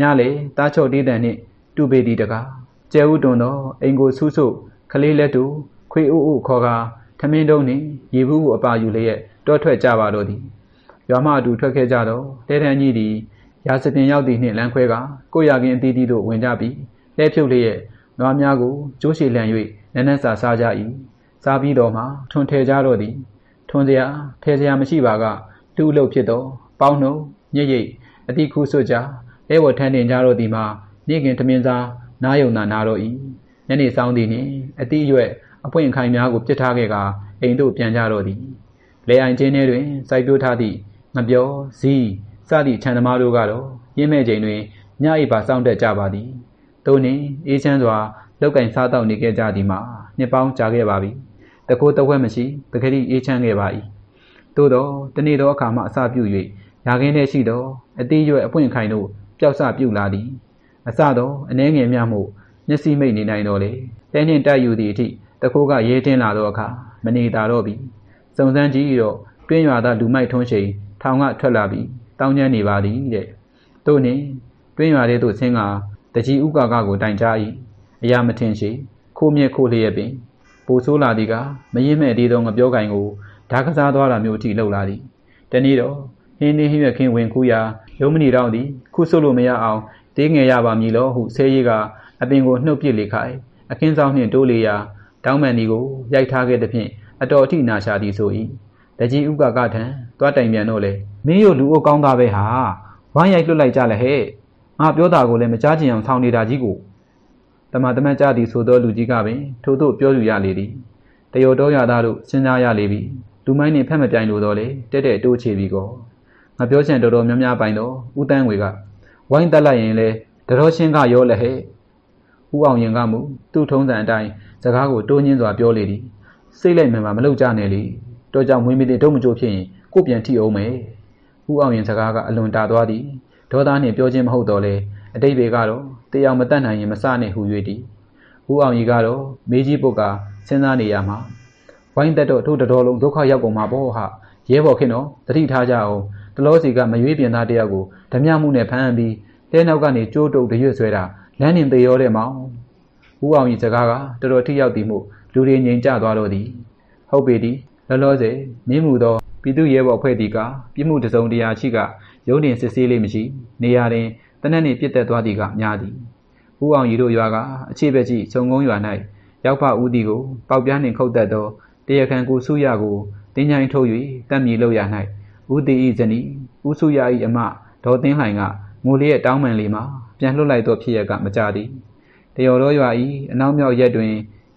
ညလေတားချော့တေးတန်နှင့် တူပေသည်တကားကျဲဦးတွန်သောအိမ်ကိုဆူးဆုပ်ခလေးလက်တို့ခွေအုပ်အုပ်ခေါ်ကာထမင်းတုံးနှင့်ရေဘူးကိုအပါယူလျက်တောထွက်ကြပါတော့သည်ရွာမအတူထွက်ခဲ့ကြတော့တဲတန်းကြီးသည်ရာစပင်ရောက်သည့်နှင့်လမ်းခွဲကကိုရခင်အသီးသီးတို့ဝင်ကြပြီးလဲဖြုတ်လျက်နွားများကိုကျိုးရှည်လန်၍နန်းနန်းစာစားကြ၏စားပြီးတော့မှထွန်ထဲကြတော့သည်ထွန်စရာထဲစရာမရှိပါကလူအလုပ်ဖြစ်တော့ပေါင်းနှုံညစ်ရိတ်အတိခုဆွကြအဲဝထန်းတင်ကြတော့သည်မှာ နေ့ခင်သမင်းစားနားယုံနာနာတော့၏ညနေဆောင်သည်နှင့်အတိအရွက်အပွင့်ခိုင်များကိုပြစ်ထားခဲ့ကအိမ်တို့ပြန်ကြတော့သည်လေအိုင်ချင်းထဲတွင်စိုက်ပျိုးထားသည့်ငပြော ဇီးစသည့်ခြံသမားတို့ကတော့ရင်းမဲ့ချိန်တွင်ညအိပ်ပါစောင့်တက်ကြပါသည်။သို့နှင့်အေးချမ်းစွာလောက်ကင်စားတော့နေခဲ့ကြသည်မှာနှစ်ပေါင်းကြာခဲ့ပါပြီ။တကိုးတဝက်မရှိပကတိအေးချမ်းခဲ့ပါ၏။သို့သောတနေ့သောအခါမှအစပြု၍ရာခင်းထဲရှိသောအသေးရွယ်အပွင့်ခိုင်တို့ပျောက်ဆပြုလာသည်။ အစသောအနှဲငယ်များမှုမျက်စိမိတ်နေနိုင်တော့လေ။တဲနှင့်တိုက်ယူသည့်အထိတကိုးကရဲတင်းလာသောအခါမနေတာတော့ပြီ။စုံစမ်းကြည့်တော့တွင်းရွာသားလူမိုက်ထုံးချိန်ထောင်ကထွက်လာပြီးတောင်းကျမ်းနေပါသည်တဲ့။တို့နှင့်တွင်းရွာထဲသို့ဆင်းကတကြီးဥကာကကိုတိုင်ကြ၏အရာမထင်ရှိခိုးမြက်ခိုးလျက်ပင်ပိုဆိုးလာသည်ကမရင်မဲ့သေးသောငပြောကင်ကိုဓာကစားသွားတာမျိုးအထိလှုပ်လာသည်တနေ့တော့ဟင်းနေဟင်းရွက်ခင်းဝင်ခူးရာရုံးမဏီတော့သည်ခုဆုပ်လို့မရအောင် တေးငယ်ရပါမည်လို့ဟုဆဲရီကအပင်ကိုနှုတ်ပစ်လေခိုင်အခင်းဆောင်နှင့်တိုးလေရာတောင်းမန်ဒီကိုရိုက်ထားခဲ့သည်ဖြင့်အတော်အထိနာရှာသည်ဆို၏တကြီးဥကကထံသွားတိုင်ပြန်တော့လေမင်းတို့လူအုပ်ကောင်းသားပဲဟာဝိုင်းရိုက်လွတ်လိုက်ကြလဲဟဲ့ငါပြောတာကိုလည်းမကြားချင်အောင်ထောင်နေတာကြီးကိုတမန်တမန်ကြသည်ဆိုသောလူကြီးကပင်ထို့သို့ပြောယူရလေသည်တယောတော်ရသားတို့စဉ်းစားရလေပြီလူမိုင်းနှင့်ဖက်မပြိုင်လို့တော့လေတက်တဲ့တိုးချေပြီကောငါပြောချင်တော်တော်များများပိုင်တော့ဦးတန်းငွေက ဝိုင်းတက်လိုက်ရင်လေတတော်ချင်းကရောလဲဟဲ့ဦးအောင်ရင်ကမူသူ့ထုံးစံအတိုင်းစကားကိုတိုးညင်းစွာပြောလေသည်စိတ်လိုက်မှန်မှမလုပ်ကြနဲ့လေတော့ကြောင့်မွေးမသည်တုံးမကြိုးဖြစ်ရင်ကိုပြန်ထိအောင်မယ်ဦးအောင်ရင်စကားကအလွန်တာသွားသည်ဒေါသနှင့်ပြောခြင်းမဟုတ်တော့လေအတိတ်ဘေကတော့တရားမတတ်နိုင်ရင်မစနဲ့ဟူ၍သည်ဦးအောင်ကြီးကတော့မေကြီးပုတ်ကစဉ်းစားနေရမှာဝိုင်းတက်တော့ထို့တော်လုံးဒုက္ခရောက်ကုန်မှာပေါ့ဟာရဲဘော်ခင်တော့တတိထားကြအောင် တလောစီကမရွေးပြင်သားတယောက်ကိုဓမြမှုနဲ့ဖမ်းပြီးတဲနောက်ကနေကြိုးတုပ်တရွတ်ဆွဲတာလမ်းတင်သေးရောတဲ့မောင်ဦးအောင်ကြီးစကားကတော်တော်ထိရောက်သည်မို့လူတွေငြိမ်ကြသွားတော့သည်ဟုတ်ပေသည်လောလောဆယ်မင်းမူသောပြည်သူရဲဘော်ဖွဲ့သည်ကပြစ်မှုတစုံတရာရှိကရုံးတင်စစ်ဆေးလေးမရှိနေရာတွင်တနက်နှင့်ပြစ်တက်သွားသည်ကများသည်ဦးအောင်ရီတို့ရွာကအခြေဘက်ကြီးစုံကုန်းရွာ၌ရောက်ဖဦးသည်ကိုပေါက်ပြားနှင့်ခုတ်တက်သောတရားခံကိုစုရကိုတင်းချိုင်းထုတ်၍တက်မြည်လောက်ရ၌ ဦးတီဤဇနီးဦးစုရ၏အမဒေါ်သိန်းလှိုင်ကငိုလျက်တောင်းပန်လေမှပြန်လွတ်လိုက်သောဖြစ်ရကမကြသည်တရော်တော်ရွာ၏အနောက်မြောက်ရက်တွင်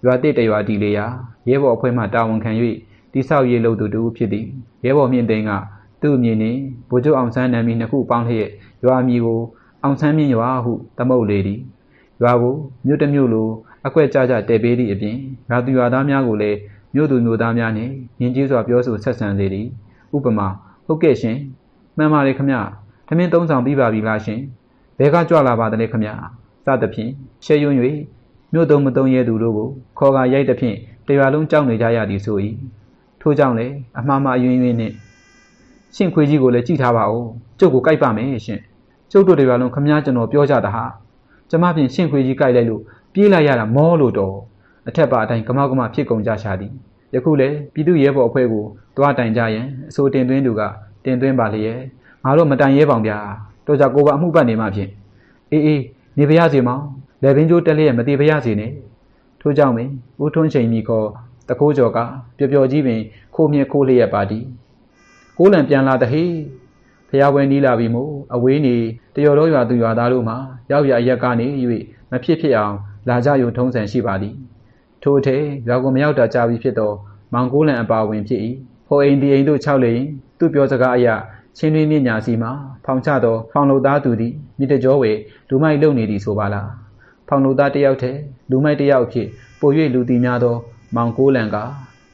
ရွာတစ်တရွာတီလေရာရဲဘော်အဖွဲ့မှတာဝန်ခံ၍တိဆောက်ရေးလုပ်သူတူဖြစ်သည်ရဲဘော်မြင့်သိန်းကသူ့အမည်နဲ့ဗိုလ်ချုပ်အောင်ဆန်းနာမည်နှစ်ခုပေါင်းလျက်ရွာအမည်ကိုအောင်ဆန်းမြင့်ရွာဟုသမုတ်လေသည်ရွာကိုမြို့တစ်မြို့လိုအကွက်ကြကြတည်ပေးသည့်အပြင်ရွာသူရွာသားများကိုလည်းမြို့သူမြို့သားများနှင့်ယဉ်ကျေးစွာပြောဆိုဆက်ဆံစေသည်ဥပမာ ဟုတ်ကဲ့ရှင်မှန်ပါလေခမထမင်းသုံးဆောင်ပြီးပါပြီလားရှင်ဘဲကကြွလာပါတယ်လေခမစသဖြင့်ရှဲယွန်း၍မြို့သုံးမသုံးရဲသူတို့ကိုခေါ်ကာရိုက်သဖြင့်တရွာလုံးကြောက်နေကြရသည်ဆို၏ထို့ကြောင့်လေအမှားမှားယွင်းယွင်းနှင့်ရှင်ခွေကြီးကိုလည်းကြည့်ထားပါဦးကျုပ်ကိုကြိုက်ပါမယ်ရှင်ကျုပ်တို့တရွာလုံးခမကျွန်တော်ပြောကြတာဟာကျမဖြင့်ရှင်ခွေကြီးကြိုက်လိုက်လို့ပြေးလိုက်ရတာမောလို့တော့အထက်ပါအတိုင်းကမောက်ကမဖြစ်ကုန်ကြရှာသည် ယခုလေပြည်သူရဲဘော်အဖွဲ့ကိုတွားတိုင်ကြရင်အစိုးတင်သွင်းသူကတင်သွင်းပါလျက်ငါတို့မတိုင်ရဲပါဗျာတော့ကြကိုပါအမှုပတ်နေမှဖြင့်အေးအေးနေပါရစေမောင်လက်ပင်ကျိုးတက်လျက်မတည်ပါရစေနဲ့ထို့ကြောင့်ပင်ဦးထွန်းချိန်မိခေါ်တကိုးကျော်ကပျော်ပျော်ကြီးပင်ခိုးမြဲခိုးလျက်ပါသည်ကိုးလံပြန်လာတဲ့ဟေးဖျားပွဲနီးလာပြီမို့အဝေးနေတရော်တော်ရွာသူရွာသားတို့မှာရောက်ရအရက်ကနေ၍မဖြစ်ဖြစ်အောင်လာကြယုံထုံးစံရှိပါသည် ထို့အထက်ရွာကိုမရောက်တာကြာပြီဖြစ်သောမောင်ကိုးလံအပါဝင်ဖြစ်၏ဟိုအိမ်ဒီအိမ်တို့၆လိန်သူ့ပြောစကားအရာချင်းတွင်းမြညာစီမှာဖောင်ချသောဖောင်လုသားသူသည်မြစ်တကြောဝေလူမိုက်လုံနေသည်ဆိုပါလားဖောင်လုသားတယောက်တည်းလူမိုက်တယောက်ဖြစ်ပို၍လူတီများသော မောင်ကိုးလံက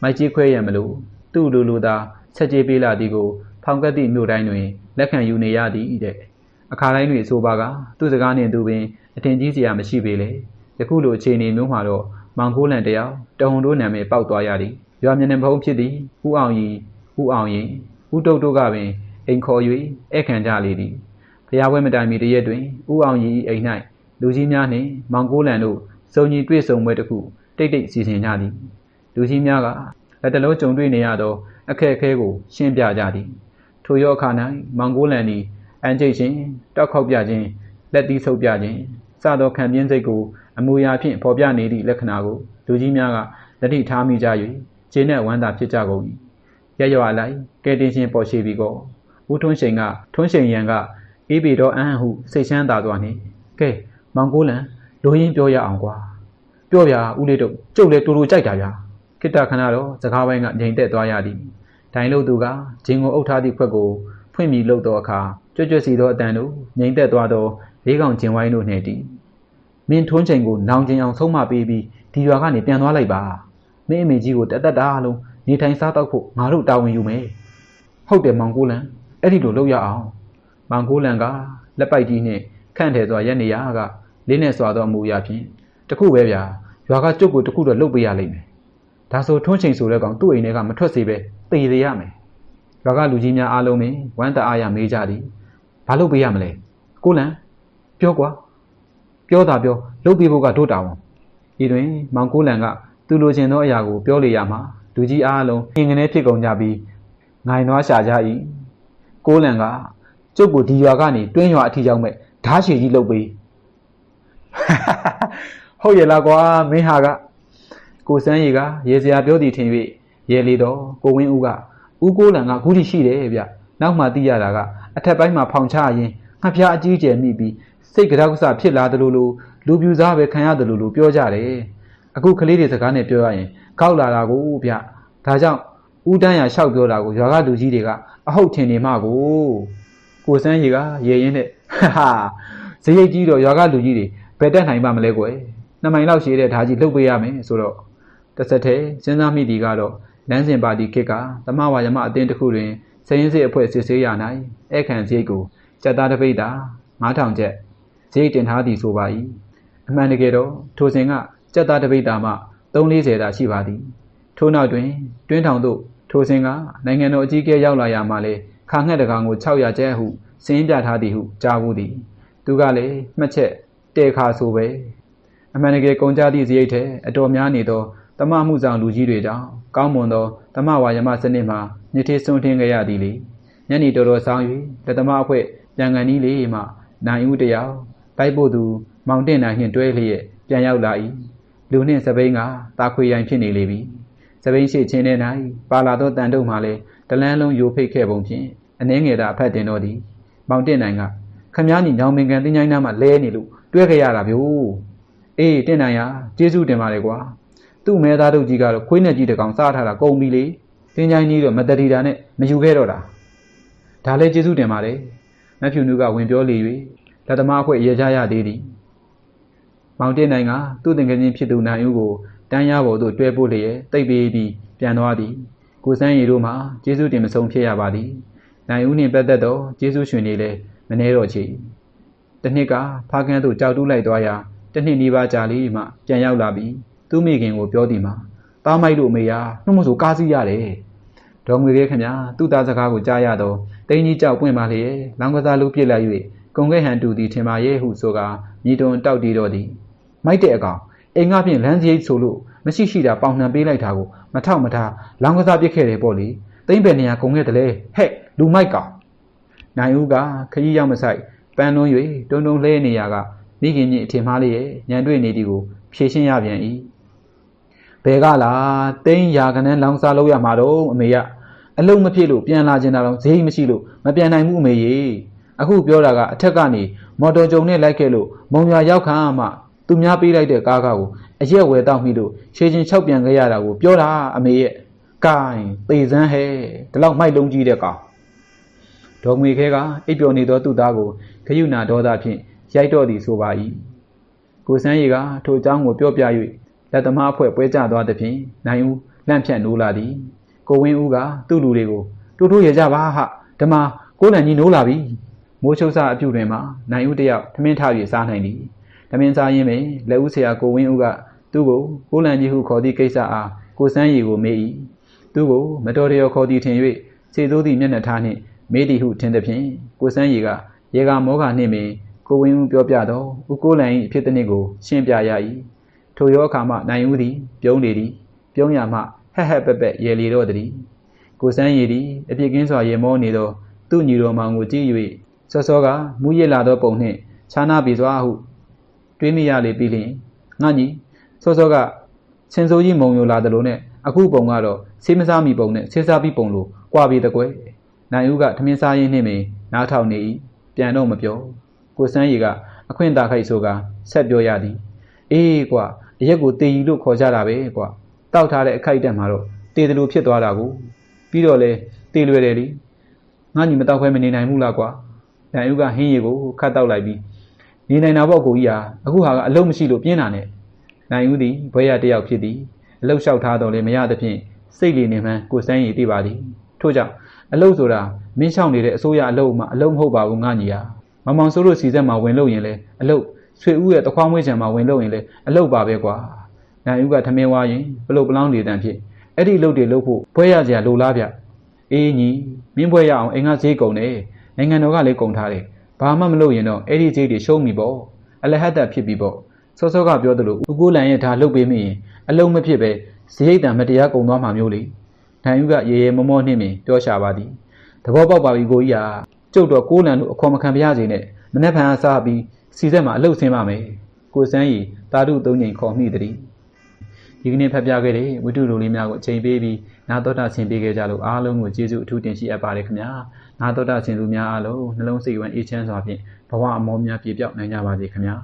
မိုက်ကြီးခွဲရမလို့သူ့လူလူသာဆက်ကြေးပေးလာသည်ကိုဖောင်ကက်သည့်မြို့တိုင်းတွင်လက်ခံယူနေရသည်တဲ့အခါတိုင်းတွင်ဆိုပါကသူ့စကားနှင့်သူပင်အထင်ကြီးစရာမရှိပေလေယခုလိုအခြေအနေမျိုးမှာတော့ မောင်ကိုးလံတယောက်တဟုန်တို့နာမည်ပေါက်သွားရသည်ရွာမျက်နှာဖုံးဖြစ်သည်ဥအောင်ကြီးဥအောင်ရင်ဥတုတ်တို့ကပင်အိမ်ခေါ်၍ဧည့်ခံကြလေသည်ဖျားပွဲမတိုင်မီတရက်တွင်ဥအောင်ကြီးအိမ်၌လူကြီးများနှင့်မောင်ကိုးလံတို့စုံညီတွေ့ဆုံပွဲတစ်ခုတိတ်တိတ်စီစဉ်ကြသည်လူကြီးများကလက်တလုံးကြုံတွေ့နေရသောအခက်အခဲကိုရှင်းပြကြသည်ထိုရောအခါ၌မောင်ကိုးလံသည်အန်ကျိတ်ခြင်းတောက်ခေါက်ပြခြင်းလက်သီးဆုပ်ပြခြင်းစသောခံပြင်းစိတ်ကို အမူအရာဖြင့်ဖော်ပြနေသည့်လက္ခဏာကိုလူကြီးများကလက်ထိထားမိကြ၍ခြေနဲ့ဝမ်းသာဖြစ်ကြကုန်၏ရရွာလိုက်ကဲတင်ရှင်ပေါ်ရှိပြီးကောဦးထွန်းရှိန်ကထွန်းရှိန်ရန်ကအေးပေတော့အဟံဟုစိတ်ချမ်းသာသွားနှင့်ကဲမောင်ကိုလန်လိုရင်းပြောရအောင်ကွာပြောပြဦးလေးတို့ကျုပ်လည်းတူတူကြိုက်တာဗျာခိတ္တခဏတော့စကားပိုင်းကငြိမ်သက်သွားရသည်ဒိုင်လို့သူကဂျင်ကိုအုပ်ထားသည့်ခွက်ကိုဖွင့်ပြီးလှုပ်သောအခါကြွကြွစီသောအတန်တို့ငြိမ်သက်သွားသောလေးကောင်ဂျင်ဝိုင်းတို့နှင့်တည် မင်းထွန်းချိန်ကိုနောင်ကျင်အောင်ဆုံးမပေးပြီးဒီရွာကနေပြန်သွားလိုက်ပါမင်းအမေကြီးကိုတတ်တတ်တာလုံးနေထိုင်စားတော့ဖို့ငါတို့တာဝန်ယူမယ်ဟုတ်တယ်မောင်ကိုလန်အဲ့ဒီလိုလုပ်ရအောင်မောင်ကိုလန်ကလက်ပိုက်ကြီးနဲ့ခန့်ထည်စွာရက်နေရကလေးနဲ့စွာသောအမူအရာဖြင့်တခုပဲဗျာရွာကကျုပ်ကိုတခုတော့လုပ်ပေးရလိမ့်မယ်ဒါဆိုထွန်းချိန်ဆိုတဲ့ကောင်သူ့အိမ်ထဲကမထွက်စေပဲတေရရမယ်ရွာကလူကြီးများအားလုံးပင်ဝမ်းတအားရမေးကြသည်ဘာလုပ်ပေးရမလဲကိုလန်ပြောကွာ ပြောတာပြောလုပ်ပေးဖို့ကတို့တာဝန်ဤတွင်မောင်ကိုလန်ကသူလိုချင်သောအရာကိုပြောလေရမှာလူကြီးအားလုံးအင်ကနေဖြစ်ကုန်ကြပြီးငိုင်နွားရှာကြ၏ကိုလန်ကကျုပ်ကိုဒီရွာကနေတွင်းရွာအထီရောက်မဲ့ဓားရှည်ကြီးလှုပ်ပေးဟုတ်ရဲ့လားကွာမင်းဟာကကိုစန်းရီကရေစရာပြောသည်ထင်၍ရေလေတော့ကိုဝင်းဦးကဦးကိုလန်ကခုထိရှိတယ်ဗျနောက်မှသိရတာကအထက်ပိုင်းမှာဖောင်ချရင်ငှက်ဖျားအကြီးကျယ်မိပြီး စိတ်ကြောက်စဖြစ်လာတယ်လို့လို့လူပြူစားပဲခံရတယ်လို့လို့ပြောကြတယ်အခုကလေးတွေစကားနဲ့ပြောရရင်ကောက်လာတာကိုဗျဒါကြောင့်ဦးတန်းရလျှောက်ပြောတာကိုရွာကလူကြီးတွေကအဟုတ်ထင်နေမှကိုကိုစန်းရီကရေရင်နဲ့ဟာဇရိတ်ကြီးတော့ရွာကလူကြီးတွေဘယ်တက်နိုင်ပါမလဲကွယ်နှစ်မိုင်လောက်ရှိတဲ့ဓာကြီးလှုပ်ပေးရမယ်ဆိုတော့တစ်ဆက်တည်းစဉ်းစားမိသည်ကတော့လမ်းစဉ်ပါတီခေတ်ကသမဝါယမအတင်းတစ်ခုတွင်စရင်စစ်အဖွဲ့စစ်ဆေးရ၌အခန့်စရိတ်ကိုစက်သားတစ်ပိတ်တာ9000ကျပ် စရိတ်တင်ထားသည်ဆိုပါ၏အမှန်တကယ်တော့ထိုစဉ်ကစက်သားတစ်ပိတ်တာမှ340တာရှိပါသည်ထို့နောက်တွင် တွင်းထောင်သို့ထိုစဉ်ကနိုင်ငံတော်အကြီးအကဲရောက်လာရမှလည်းခါငှက်တကောင်ကို600ကျပ်ဟုစင်းပြထားသည်ဟုကြားဘူးသည် သူကလည်းမှတ်ချက်တဲခါဆိုပဲအမှန်တကယ်ကုန်ကြသည့်စရိတ်ထဲအတော်များနေသောတမမှုဆောင်လူကြီးတွေကြောင့်ကောင်းမွန်သောတမဝါယမစနစ်မှာညစ်ထေးဆွန့်ထင်းကြရသည်လေညနေတော်တော်ဆောင်၍လက်သမားအဖွဲ့ပြန်ကန်ဤလေးမှနိုင်ဦးတယောက် ပိုက်ဖို့သူမောင်တင်နိုင်နှင့်တွဲလျက်ပြန်ရောက်လာ၏လူနှင့်စပိန်ကတာခွေရိုင်ဖြစ်နေလေပြီစပိန်ရှိချင်းတဲ့၌ပါလာသောတန်တုံမှလည်းတလန်းလုံးယိုဖိတ်ခဲ့ပုံဖြင့်အနှဲငယ်သာအဖက်တင်တော့သည်မောင်တင်နိုင်ကခမည်းညီညောင်မင်ကန်တင်းချိုင်းသားမှလဲနေလို့တွဲခဲ့ရတာဗျို့အေးတင်နိုင်ရကျေးဇူးတင်ပါလေကွာသူ့မဲသားတို့ကြီးကတော့ခွေးနဲ့ကြီးတကောင်စားထားတာကုန်ပြီလေတင်းချိုင်းကြီးတော့မတတိတာနဲ့မယူခဲ့တော့တာဒါလည်းကျေးဇူးတင်ပါတယ်မဖြူနုကဝင်ပြောလေ၍ လက်သမားအဖွဲ့ရေကြရသေးသည်မောင်တင်နိုင်ကသူ့တင်ကချင်းဖြစ်သူနိုင်ဦးကိုတန်းရပေါ်သို့တွဲပို့လျက်တိတ်ပေးပြီးပြန်သွားသည်ကိုစန်းရီတို့မှကျေးဇူးတင်မဆုံးဖြစ်ရပါသည်နိုင်ဦးနှင့်ပတ်သက်သောကျေးဇူးရှင်တွေလည်းမနှဲတော့ချေတစ်နှစ်ကဖားကန်းသို့ကြောက်တူးလိုက်သွားရာတစ်နှစ်နီးပါးကြာလီမှပြန်ရောက်လာပြီးသူ့မိခင်ကိုပြောသည်မှာတားမိုက်တို့အမေယာနှုတ်မဆိုကားစီးရတယ်ဒေါ်ငွေလေးခင်ဗျာသူ့သားစကားကိုကြားရတော့တင်းကြီးကြောက်ပွင့်ပါလေလောင်ကစားလူပြစ်လိုက်၍ ကုံခဲ့ဟန်တူသည်ထင်ပါရဲ့ဟုဆိုကာမြည်တွန်တောက်တီးတော့သည်မိုက်တဲ့အကောင်အိမ်ကပြင်လမ်းစရိတ်ဆိုလို့မရှိရှိတာပေါင်နှံပေးလိုက်တာကိုမထောက်မထားလောင်ကစားပစ်ခဲ့တယ်ပေါ့လေသိမ့်ပယ်နေရကုံခဲ့တယ်လေဟဲ့လူမိုက်ကောင်နိုင်ဦးကခကြီးရောက်မဆိုင်ပန်းလွန်း၍တုံတုံလှဲနေရကမိခင်ကြီးအထင်မှားလေးရဲ့ညံတွေ့နေသည်ကိုဖြေရှင်းရပြန်၏ဘယ်ကလားတိန်းရာကနန်းလောင်စားလို့ရမှာတော့အမေရအလုံးမဖြစ်လို့ပြန်လာခြင်းတော့ဈေးမရှိလို့မပြန်နိုင်ဘူးအမေရေ အခုပြောတာကအထက်ကနေမော်တော်ကြုံနဲ့လိုက်ခဲ့လို့မုံရွာရောက်ခါမှသူများပေးလိုက်တဲ့ကားကားကိုအရက်ဝယ်တော့မိလို့ရှေးချင်း၆ပြန်ခဲ့ရတာကိုပြောတာအမေရဲ့ကိုင်းသေစမ်းဟဲ့ဒီလောက်မိုက်လုံးကြီးတဲ့ကောင်ဒေါ်ငွေခဲကအိပ်ပျော်နေသောသူ့သားကိုခရုဏာဒေါသဖြင့်ရိုက်တော့သည်ဆိုပါ၏ကိုစန်းရီကထိုအကြောင်းကိုပြောပြ၍လက်သမားအဖွဲ့ပွဲကြသွားသည်ဖြင့်နိုင်ဦးလန့်ဖြန့်နိုးလာသည်ကိုဝင်းဦးကသူ့လူတွေကိုတိုးတိုးရကြပါဟဓမ္မကိုလန်ကြီးနိုးလာပြီ မိုးချုပ်စာအပြုတွင်မှနိုင်ဦးတယောက်ထမင်းထ၍စားနိုင်သည်ထမင်းစားရင်းပင်လက်ဦးဆရာကိုဝင်းဦးကသူ့ကိုကိုလန်ကြီးဟုခေါ်သည့်ကိစ္စအားကိုစန်းရီကိုမေး၏သူ့ကိုမတော်တရောခေါ်သည်ထင်၍ခြေသိုးသည့်မျက်နှာထားနှင့်မေးသည်ဟုထင်သည်ဖြင့်ကိုစန်းရီကရေကမောကနှင့်ပင်ကိုဝင်းဦးပြောပြတော့ဦးကိုလန်၏အဖြစ်တစ်နှစ်ကိုရှင်းပြရ၏ထိုရောအခါမှနိုင်ဦးသည်ပြုံးနေသည်ပြုံးရမှဟက်ဟက်ပက်ပက်ရေလီတော့သည်ကိုစန်းရည်သည်အပြစ်ကင်းစွာရေမောနေသောသူ့ညီတော်မောင်ကိုကြည့်၍ စောစောကမူးရစ်လာသောပုံနှင့်ခြားနာပြီစွာဟုတွေးမိရလေပြီလျင်ငါညီစောစောကဆင်စိုးကြီးမုံယိုလာတယ်လို့နဲ့အခုပုံကတော့ဆေးမစားမိပုံနဲ့ဆေးစားပြီးပုံလို့ကြွားပြီးတကွယ်နိုင်ဦးကထမင်းစားရင်းနှင့်ပင်နားထောင်နေ၏ပြန်တော့မပြောကိုစန်းရီကအခွင့်တာခိုက်ဆိုကဆက်ပြောရသည်အေးကွာအရက်ကိုတေရီလို့ခေါ်ကြတာပဲကွာတောက်ထားတဲ့အခိုက်အတန့်မှာတော့တေတယ်လို့ဖြစ်သွားတာကိုပြီးတော့လေတေလွယ်တယ်လीငါညီမတောက်ခွဲမနေနိုင်ဘူးလားကွာ ဒန်ယုကဟင်းရီကိုခတ်တောက်လိုက်ပြီးနေနိုင်တာပေါ့ကိုကြီးဟာအခုဟာကအလုံးမရှိလို့ပြင်းတာနဲ့နိုင်ဦးသည်ဘွဲရတယောက်ဖြစ်သည်အလုတ်လျှောက်ထားတော့လေမရသဖြင့်စိတ်လီနေမှန်းကိုစန်းရီသိပါသည်ထို့ကြောင့်အလုတ်ဆိုတာမင်းချောင်းနေတဲ့အစိုးရအလုတ်မှအလုတ်မဟုတ်ပါဘူးငါညီဟာမမောင်စိုးလို့စီဆက်မှာဝင်လို့ရင်လေအလုတ်ဆွေဦးရဲ့တခွားမွေးချံမှာဝင်လို့ရင်လေအလုတ်ပါပဲကွာနိုင်ဦးကထမင်းဝါရင်ပလုတ်ပလောင်းနေတန်ဖြစ်အဲ့ဒီလုတ်တွေလုတ်ဖို့ဘွဲရစရာလိုလားဗျအေးညီမင်းဘွဲရအောင်အိမ်ကဈေးကုန်တယ် နိုင်ငံတော်ကလည်းကုန်ထားတယ်ဘာမှမလုပ်ရင်တော့အဲ့ဒီဈေးတွေရှုံးပြီပေါ့အလဟတ်တဖြစ်ပြီပေါ့စောစောကပြောသလိုဦးကိုလန်ရဲ့ဒါလုတ်ပေးမိရင်အလုံးမဖြစ်ပဲဈေးတံမတရားကုန်သွားမှာမျိုးလေနိုင်ဦးကရေရေမောမောနှင်းပင်ပြောရှာပါသည်သဘောပေါက်ပါပြီကိုကြီးဟာကျုပ်တော့ကိုလန်တို့အခေါ်မခံပြရစေနဲ့မနေ့ဖန်အားစားပြီးစီဆက်မှာအလုတ်ဆင်းပါမယ်ကိုစန်းရီတာတုသုံးချိန်ခေါ်မိသည်ဒီကနေ့ဖတ်ပြခဲ့တဲ့ဝိတုလူလေးများကိုအချိန်ပေးပြီးနာတော်တာဆင်ပေးခဲ့ကြလို့အားလုံးကိုကျေးဇူးအထူးတင်ရှိအပ်ပါတယ်ခင်ဗျာ နာတော်တာဆင်သူများအားလုံးနှလုံးစိတ်ဝမ်းအေးချမ်းစွာဖြင့်ဘဝအမောများပြည့်ပြောက်နိုင်ကြပါစေခင်ဗျာ